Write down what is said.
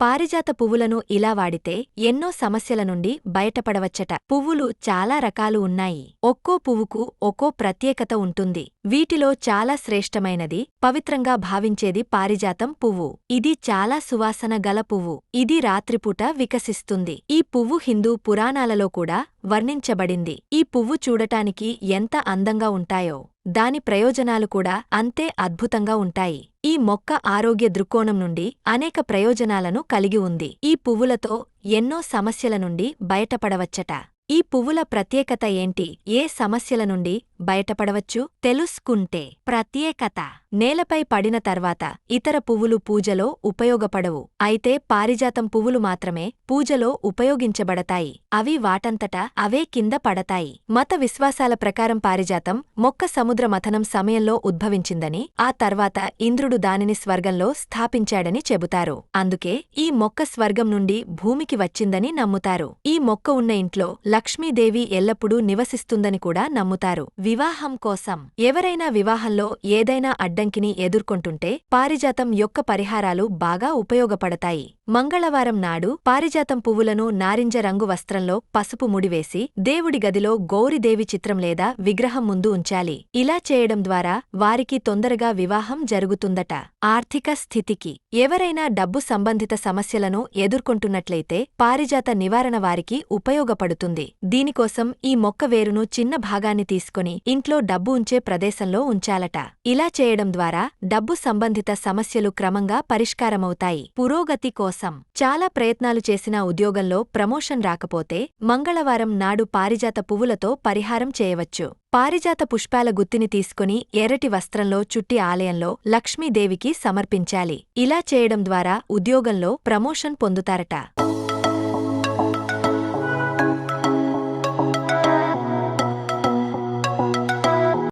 పారిజాత పువ్వులను ఇలా వాడితే ఎన్నో సమస్యల నుండి బయటపడవచ్చట. పువ్వులు చాలా రకాలు ఉన్నాయి. ఒక్కో పువ్వుకు ఒక్కో ప్రత్యేకత ఉంటుంది. వీటిలో చాలా శ్రేష్టమైనది పవిత్రంగా భావించేది పారిజాతం పువ్వు. ఇది చాలా సువాసన గల పువ్వు. ఇది రాత్రిపూట వికసిస్తుంది. ఈ పువ్వు హిందూ పురాణాలలో కూడా వర్ణించబడింది. ఈ పువ్వు చూడటానికి ఎంత అందంగా ఉంటాయో. దాని ప్రయోజనాలు కూడా అంతే అద్భుతంగా ఉంటాయి. ఈ మొక్క ఆరోగ్య దృక్కోణం నుండి అనేక ప్రయోజనాలను కలిగి ఉంది. ఈ పువ్వులతో ఎన్నో సమస్యల నుండి బయటపడవచ్చట. ఈ పువ్వుల ప్రత్యేకత ఏంటి? ఏ సమస్యల నుండి బయటపడవచ్చు. తెలుసుకుంటే ప్రత్యేకత. నేలపై పడిన తర్వాత ఇతర పువ్వులు పూజలో ఉపయోగపడవు. అయితే పారిజాతం పువ్వులు మాత్రమే పూజలో ఉపయోగించబడతాయి. అవి వాటంతటా అవే కింద పడతాయి. మత విశ్వాసాల ప్రకారం పారిజాతం మొక్క సముద్ర మథనం సమయంలో ఉద్భవించిందని ఆ తర్వాత ఇంద్రుడు దానిని స్వర్గంలో స్థాపించాడని చెబుతారు. అందుకే ఈ మొక్క స్వర్గం నుండి భూమికి వచ్చిందని నమ్ముతారు. ఈ మొక్క ఉన్న ఇంట్లో లక్ష్మీదేవి ఎల్లప్పుడూ నివసిస్తుందని కూడా నమ్ముతారు. వివాహం కోసం. ఎవరైనా వివాహంలో ఏదైనా అడ్డంకిని ఎదుర్కొంటుంటే పారిజాతం యొక్క పరిహారాలు బాగా ఉపయోగపడతాయి. మంగళవారం నాడు పారిజాతం పువ్వులను నారింజ రంగు వస్త్రంలో పసుపు ముడివేసి దేవుడి గదిలో గౌరిదేవి చిత్రం లేదా విగ్రహం ముందు ఉంచాలి. ఇలా చేయడం ద్వారా వారికి తొందరగా వివాహం జరుగుతుందట. ఆర్థిక స్థితికి ఎవరైనా డబ్బు సంబంధిత సమస్యలను ఎదుర్కొంటున్నట్లయితే పారిజాత నివారణ వారికి ఉపయోగపడుతుంది. దీనికోసం ఈ మొక్క వేరును చిన్న భాగాన్ని తీసుకొని ఇంట్లో డబ్బు ఉంచే ప్రదేశంలో ఉంచాలట. ఇలా చేయడం ద్వారా డబ్బు సంబంధిత సమస్యలు క్రమంగా పరిష్కారమవుతాయి. పురోగతి కోసం చాలా ప్రయత్నాలు చేసిన ఉద్యోగంలో ప్రమోషన్ రాకపోతే మంగళవారం నాడు పారిజాత పువ్వులతో పరిహారం చేయవచ్చు. పారిజాత పుష్పాల గుత్తిని తీసుకుని ఎర్రటి వస్త్రంలో చుట్టి ఆలయంలో లక్ష్మీదేవికి సమర్పించాలి. ఇలా చేయడం ద్వారా ఉద్యోగంలో ప్రమోషన్ పొందుతారట.